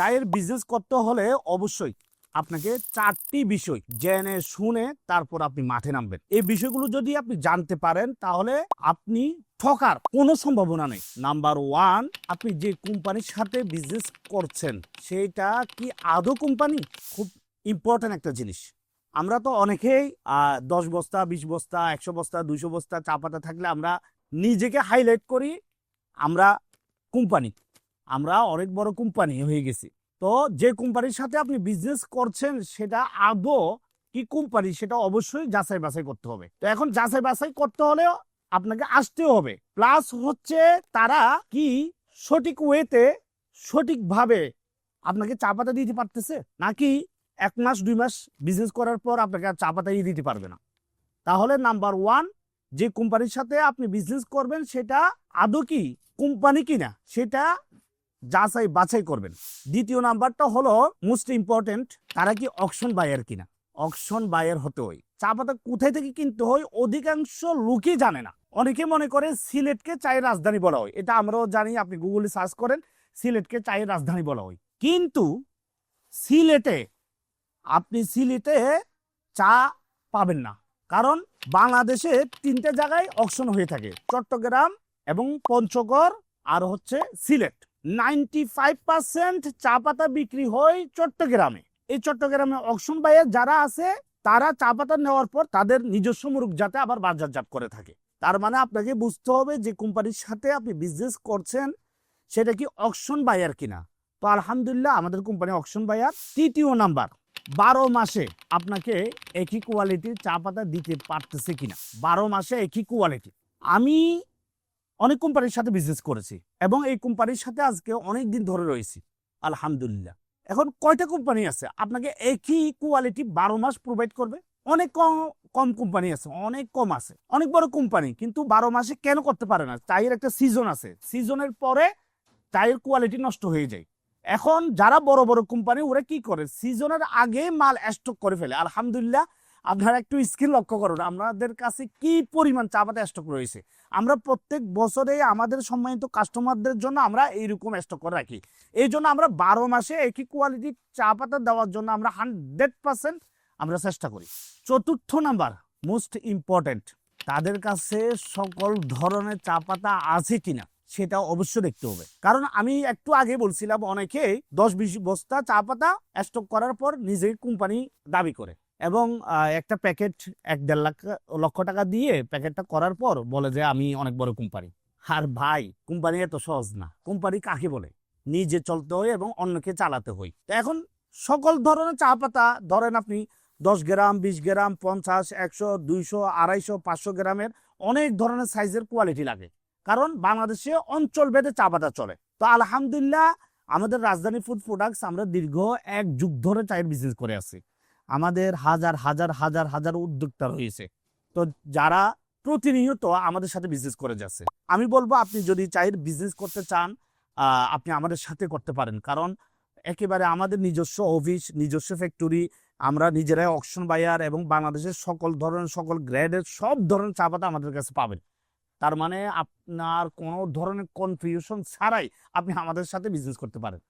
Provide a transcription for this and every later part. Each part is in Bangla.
চায়ের বিজনেস করতে হলে অবশ্যই আপনাকে চারটি বিষয় জেনে, শুনে তারপর আপনি মাঠে নামবেন। এই বিষয়গুলো যদি আপনি জানতে পারেন, তাহলে আপনি ঠকার কোনো সম্ভাবনা নেই। নাম্বার ওয়ান আপনি যে কোম্পানির সাথে বিজনেস করছেন, সেটা কি আদৌ কোম্পানি খুব ইম্পর্ট্যান্ট একটা জিনিস। আমরা তো অনেকেই দশ বস্তা, বিশ বস্তা, একশো বস্তা, দুইশো বস্তা চা পাতা থাকলে আমরা নিজেকে হাইলাইট করি, আমরা কোম্পানি আমরা অনেক বড় কোম্পানি হয়ে গেছি। তো যে কোম্পানির সাথে আপনি বিজনেস করছেন, সেটা আদৌ কি কোম্পানি সেটা অবশ্যই যাচাই বাছাই করতে হবে। তো এখন যাচাই বাছাই করতে হলেও আপনাকে আসতেও হবে। প্লাস হচ্ছে তারা কি সঠিক ওয়েতে সঠিকভাবে আপনাকে চা পাতা দিতে পারতেছে? নাকি এক মাস, দুই মাস বিজনেস করার পর আপনাকে আর চা পাতাই দিতে পারবে না? তাহলে নাম্বার ওয়ান যে কোম্পানির সাথে আপনি বিজনেস করবেন, সেটা আদৌ কি কোম্পানি কিনা? সেটা যাচাই বাছাই করবেন। দ্বিতীয় নাম্বারটা হলো মোস্ট ইম্পর্টেন্ট তারা কি অকশন বায়ার কিনা। অকশন বায়ার হতে হয়। চা পাতা কোথায় থেকে কিনতে হয় অধিকাংশ লোকই জানে না। অনেকে মনে করে সিলেটকে চায়ের রাজধানী বলা হয়। এটা আমরাও জানি, আপনি গুগলে সার্চ করেন, সিলেটকে চায়ের রাজধানী বলা হয়। কিন্তু সিলেটে, আপনি সিলেটে চা পাবেন না। কারণ বাংলাদেশে তিনটে জায়গায় অকশন হয়ে থাকে। চট্টগ্রাম এবং পঞ্চগড় আর হচ্ছে সিলেট। নাইনটি ফাইভ পার্সেন্ট চা পাতা বিক্রি হয় চট্টগ্রামে। এই চট্টগ্রামে অকশন বাইয়ের যারা আছে, তারা চা পাতা নেওয়ার পর তাদের নিজস্ব মুরুখ যাতে আবার বাজারজাত করে থাকে। তার মানে আপনাকে বুঝতে হবে যে কোম্পানির সাথে আপনি বিজনেস করছেন, সেটা কি অকশন বায়ার কিনা? তো আলহামদুলিল্লাহ আমাদের কোম্পানি অকশন বায়ার তৃতীয় নাম্বার। বারো মাসে আপনাকে একই কোয়ালিটির চা পাতা দিতে পারতেছে কিনা? বারো মাসে একই কোয়ালিটি আমি অনেক কোম্পানির সাথে বিজনেস করেছি এবং এই কোম্পানির সাথে আজকে অনেক দিন ধরে রয়েছি, আলহামদুলিল্লাহ। এখন কয়টা কোম্পানি আছে? আপনাকে একই কোয়ালিটি বারো মাস প্রোভাইড করবে? অনেক কম কম কোম্পানি আছে, অনেক কম আছে, অনেক বড় কোম্পানি, কিন্তু বারো মাসে কেন করতে পারে না? চায়ের একটা সিজন আছে সিজনের পরে চায়ের কোয়ালিটি নষ্ট হয়ে যায়। এখন যারা বড় বড় কোম্পানি, ওরা কি করে? সিজনের আগে মাল স্টক করে ফেলে, আলহামদুলিল্লাহ আপনারা একটু স্কিল লক্ষ্য করুন, আমাদের কাছে কি পরিমাণ চা পাতা স্টক রয়েছে? আমরা প্রত্যেক বছরে আমাদের সম্মানিত কাস্টমারদের জন্য আমরা এইরকম স্টক করে রাখি। এই জন্য আমরা বারো মাসে একই কোয়ালিটির চা পাতা দেওয়ার জন্য আমরা হান্ড্রেড পার্সেন্ট আমরা চেষ্টা করি। চতুর্থ নাম্বার মোস্ট ইম্পর্টেন্ট তাদের কাছে সকল ধরনের চা পাতা আছে কিনা সেটা অবশ্যই দেখতে হবে। কারণ আমি একটু আগে বলছিলাম অনেকে দশ বিশ বস্তা চা পাতা স্টক করার পর নিজে কোম্পানি দাবি করে। এবং একটা প্যাকেট এক দেড় লাখ, লক্ষ টাকা দিয়ে প্যাকেটটা করার পর বলে যে, আমি অনেক বড় কোম্পানি। আর ভাই, কোম্পানি এত সহজ না। কোম্পানি কাকে বলে? নিজে চলতে হয় এবং অন্যকে চালাতে হয়। তো এখন সকল ধরনের চা পাতা ধরেন আপনি দশ গ্রাম, বিশ গ্রাম, পঞ্চাশ, একশো, দুইশো, আড়াইশো, পাঁচশো গ্রামের অনেক ধরনের সাইজের কোয়ালিটি লাগে। কারণ বাংলাদেশে অঞ্চল ভেদে চা পাতা চলে। তো আলহামদুলিল্লাহ, আমাদের রাজধানী ফুড প্রোডাক্টস আমরা দীর্ঘ এক যুগ ধরে চায়ের বিজনেস করে আছি। আমাদের হাজার হাজার হাজার হাজার উদ্যোক্তা রয়েছে। তো যারা প্রতিনিয়ত আমাদের সাথে বিজনেস করে যাচ্ছে, আমি বলব আপনি যদি চাই বিজনেস করতে চান আপনি আমাদের সাথে করতে পারেন। কারণ একেবারে আমাদের নিজস্ব অফিস নিজস্ব ফ্যাক্টরি আমরা নিজেরাই অকশন বায়ার এবং বাংলাদেশের সকল ধরনের, সকল গ্রেডের সব ধরনের চা পাতা আমাদের কাছে পাবেন। তার মানে আপনার কোনো ধরনের কনফিউশন ছাড়াই আপনি আমাদের সাথে বিজনেস করতে পারেন।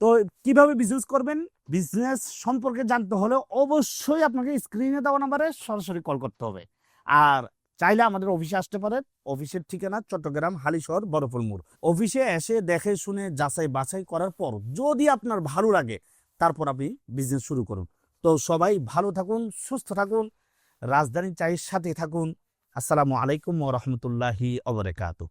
তো কীভাবে বিজনেস করবেন? বিজনেস সম্পর্কে জানতে হলে অবশ্যই আপনাকে স্ক্রিনে দেওয়া নাম্বারে সরাসরি কল করতে হবে। আর চাইলে আমাদের অফিসে আসতে পারেন। অফিসের ঠিকানা চট্টগ্রাম, হালিশহর বরফুল মোড়। অফিসে এসে দেখে শুনে যাচাই বাছাই করার পর যদি আপনার ভালো লাগে, তারপর আপনি বিজনেস শুরু করুন। তো সবাই ভালো থাকুন, সুস্থ থাকুন রাজধানী চায়ের সাথে থাকুন। আসসালামু আলাইকুম ও রহমতুল্লাহি অবরেকাতু